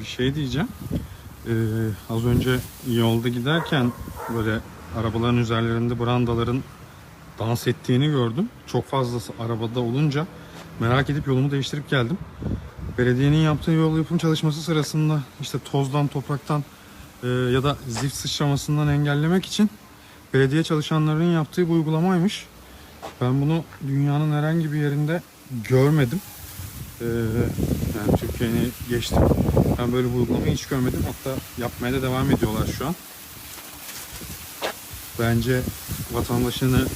bir şey diyeceğim. Ee, az önce yolda giderken böyle arabaların üzerlerinde brandaların dans ettiğini gördüm. Çok fazlası arabada olunca merak edip yolumu değiştirip geldim. Belediyenin yaptığı yol yapım çalışması sırasında işte tozdan, topraktan e, ya da zift sıçramasından engellemek için belediye çalışanlarının yaptığı bir uygulamaymış. Ben bunu dünyanın herhangi bir yerinde görmedim. Ee, yani Türkiye'yi geçtim. Ben böyle bir uygulamayı hiç görmedim. Hatta yapmaya da devam ediyorlar şu an. Bence vatandaşını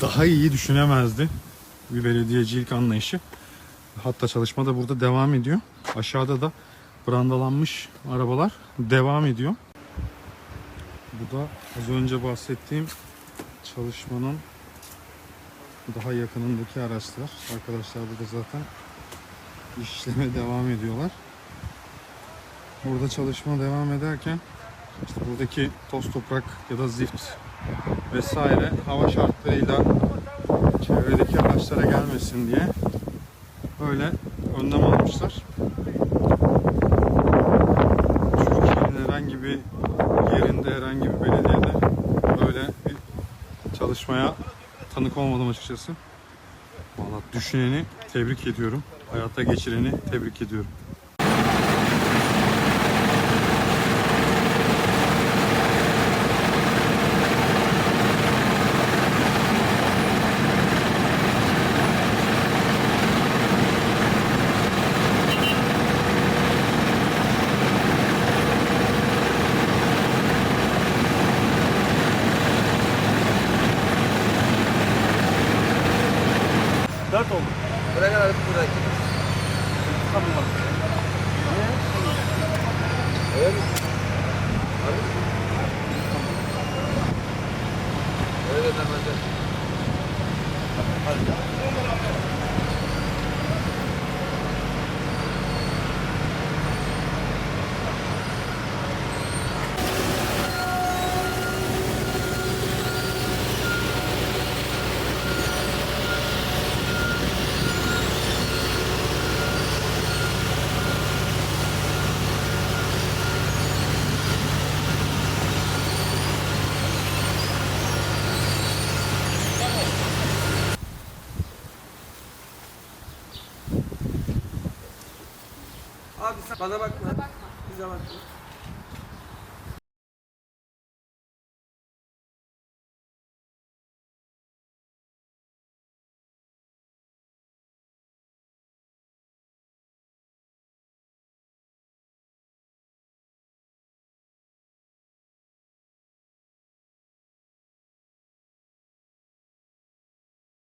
daha iyi düşünemezdi bir belediyecilik anlayışı. Hatta çalışma da burada devam ediyor. Aşağıda da brandalanmış arabalar devam ediyor. Bu da az önce bahsettiğim çalışmanın daha yakınındaki araçlar. Arkadaşlar burada zaten işleme devam ediyorlar. Burada çalışma devam ederken işte buradaki toz toprak ya da zift vesaire hava şartlarıyla çevredeki araçlara gelmesin diye böyle önlem almışlar. Türkiye'nin herhangi bir yerinde herhangi bir belediyede böyle bir çalışmaya tanık olmadım açıkçası. Valla düşüneni tebrik ediyorum. Hayata geçireni tebrik ediyorum. Dört oldu. Buraya kadar buraya. 생각하는 것 같아요. 여기다 먼저. Abi sen bana bakma. Bize bakma.